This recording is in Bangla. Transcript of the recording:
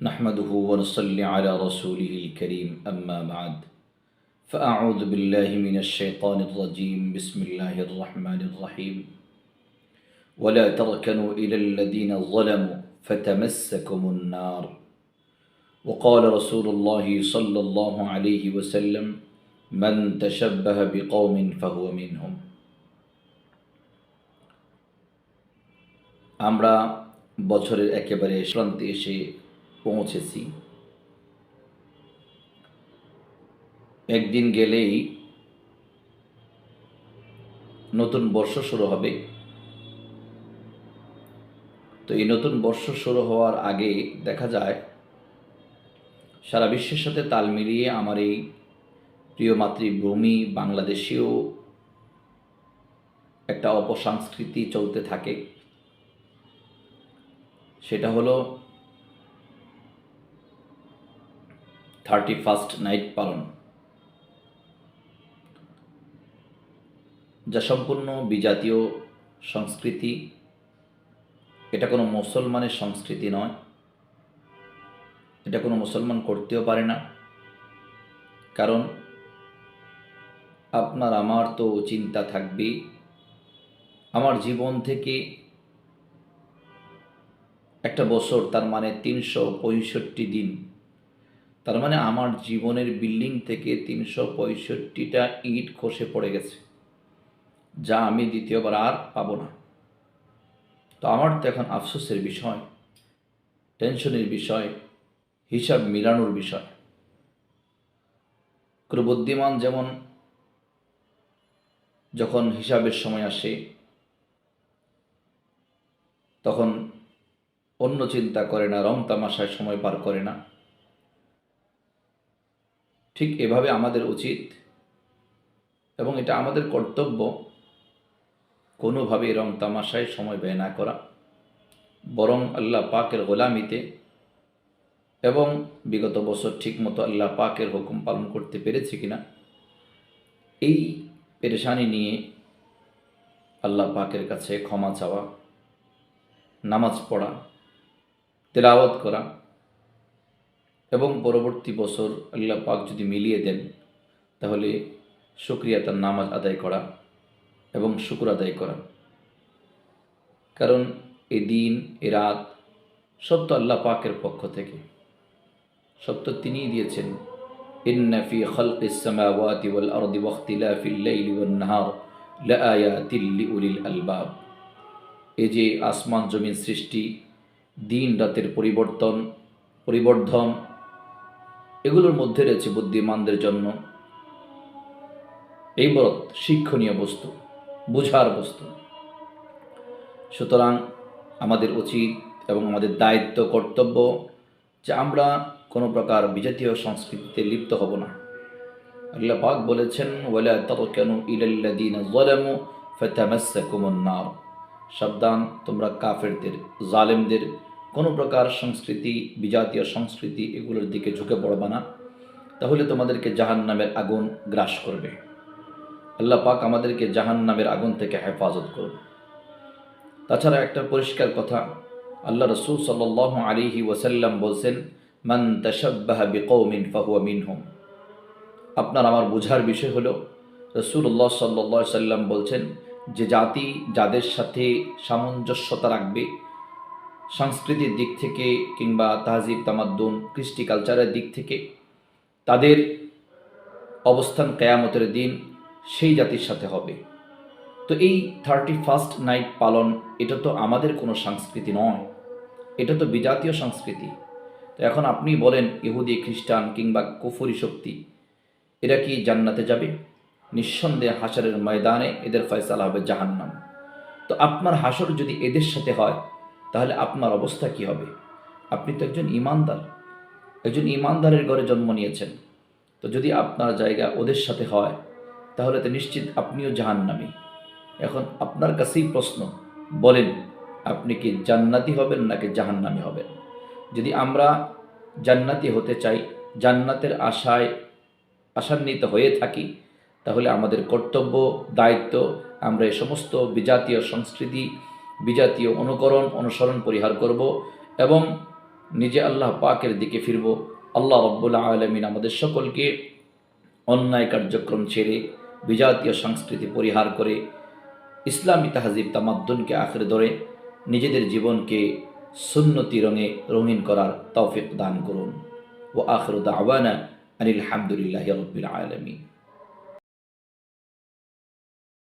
نحمده ونصلي على رسوله الكريم أما بعد فأعوذ بالله من الشيطان الرجيم بسم الله الرحمن الرحيم ولا تركنوا إلى الذين ظلموا فتمسكم النار وقال رسول الله صلى الله عليه وسلم من تشبه بقوم فهو منهم আমরা বছরের একেবারে প্রান্তে এসে পৌঁছেছি। একদিন গেলেই নতুন বর্ষ শুরু হবে। তো এই নতুন বর্ষ শুরু হওয়ার আগে দেখা যায়, সারা বিশ্বের সাথে তাল মিলিয়ে আমার এই প্রিয় মাতৃভূমি বাংলাদেশেও একটা অপসংস্কৃতি চলতে থাকে। সেটা হলো থার্টি ফার্স্ট নাইট পালন। যা সম্পূর্ণ বিজাতীয় সংস্কৃতি। এটা কোনো মুসলমানের সংস্কৃতি নয়। এটা কোনো মুসলমান করতেও পারে না। কারণ আপনার আমার তো চিন্তা থাকবে আমার জীবন থেকে একটা বছর, তার মানে তিনশো পঁয়ষট্টি দিন তার মানে আমার জীবনের বিল্ডিং থেকে তিনশো পঁয়ষট্টিটা ইট খসে পড়ে গেছে, যা আমি দ্বিতীয়বার আর পাবো না। তো আমার তো এখন আফসোসের বিষয়, টেনশনের বিষয়, হিসাব মিলানোর বিষয়। কোনো বুদ্ধিমান যেমন যখন হিসাবের সময় আসে, তখন অন্য চিন্তা করে না, রং তামাশায় সময় পার করে না। ঠিক এভাবে আমাদের উচিত এবং এটা আমাদের কর্তব্য কোনোভাবে রং তামাশায় সময় ব্যয় না করা। বরং আল্লাহ পাকের গোলামিতে এবং বিগত বছর ঠিকমতো আল্লাহ পাকের হুকুম পালন করতে পেরেছি কিনা, এই পেরেশানি নিয়ে আল্লাহ পাকের কাছে ক্ষমা চাওয়া, নামাজ পড়া, তেলাওয়াত করা এবং পরবর্তী বছর আল্লাহ পাক যদি মিলিয়ে দেন তাহলে শুক্রিয়া তার নামাজ আদায় করা এবং শুক্র আদায় করা কারণ এ দিন এ রাত সব তো আল্লাহ পাকের পক্ষ থেকে সব তো তিনিই দিয়েছেন إن في خلق السماوات والأرض واختلاف الليل والنهار لآيات لأولي الألباب এই যে আসমান জমিন সৃষ্টি দিন রাতের পরিবর্তন পরিবর্ধন এগুলোর মধ্যে রয়েছে বুদ্ধিমানদের জন্য। এই বরৎ শিক্ষণীয় বস্তু, বোঝার বস্তু। সুতরাং আমাদের উচিত এবং আমাদের দায়িত্ব, কর্তব্য যে আমরা কোনো প্রকার বিজাতীয় সংস্কৃতিতে লিপ্ত হব না। আল্লাহ পাক বলেছেন, ওয়ালা তারকানু ইলাল্লাযীনা যালামু ফাতামাসসাকুমুন নার। সাবধান, তোমরা কাফেরদের, জালেমদের কোনো প্রকার সংস্কৃতি, বিজাতীয় সংস্কৃতি এগুলোর দিকে ঝুঁকে পড়বা না। তাহলে তোমাদেরকে জাহান নামের আগুন গ্রাস করবে। আল্লাহ পাক আমাদেরকে জাহান নামের আগুন থেকে হেফাজত করবে তাছাড়া একটা পরিষ্কার কথা, আল্লাহ রসুল সাল আলিহি ওয়াসাল্লাম বলছেন, মান তশব্বাহ মিনহুম। আপনার আমার বোঝার বিষয় হলো রসুল্লাহ সাল্লা সাল্লাম বলছেন, যে জাতি যাদের সাথে সামঞ্জস্যতা রাখবে সংস্কৃতির দিক থেকে কিংবা তাহজিব, তামাদ্দুন, কৃষ্টি কালচারের দিক থেকে তাদের অবস্থান কেয়ামতের দিন সেই জাতির সাথে হবে। তো এই থার্টি ফার্স্ট নাইট পালন, এটা তো আমাদের কোনো সংস্কৃতি নয়। এটা তো বিজাতীয় সংস্কৃতি। তো এখন আপনি বলেন, ইহুদি, খ্রিস্টান কিংবা কুফুরি শক্তি, এরা কি জান্নাতে যাবে? নিঃসন্দেহে হাসারের ময়দানে এদের ফয়সালা হবে জাহান্নাম। তো আপনার হাসর যদি এদের সাথে হয় তাহলে আপনার অবস্থা কি হবে? আপনি তো একজন ইমানদার। একজন ইমানদারের ঘরে জন্ম নিয়েছেন। তো যদি আপনার জায়গা ওদের সাথে হয়, তাহলে তো নিশ্চিত আপনিও জাহান্নামী। এখন আপনার কাছেই প্রশ্ন, বলেন, আপনি কি জান্নাতি হবেন নাকি জাহান্নামী হবেন? যদি আমরা জান্নাতি হতে চাই, জান্নাতের আশায় আশান্বিত হয়ে থাকি, তাহলে আমাদের কর্তব্য, দায়িত্ব, আমরা এই সমস্ত বিজাতীয় সংস্কৃতি বিজাতীয় অনুকরণ, অনুসরণ পরিহার করব এবং নিজে আল্লাহ পাকের দিকে ফিরব। আল্লাহ রব্বুল আলমিন আমাদের সকলকে অন্যায় কার্যক্রম ছেড়ে, বিজাতীয় সংস্কৃতি পরিহার করে, ইসলামী তাহাজিব তামাদ্দুনকে আঁকড়ে ধরে, নিজেদের জীবনকে সুন্নতি রঙে রঙিন করার তৌফিক দান করুন। ও আখরুদ আওয়ানা আনিল হামদুলিল্লাহ রব্বিল আলমী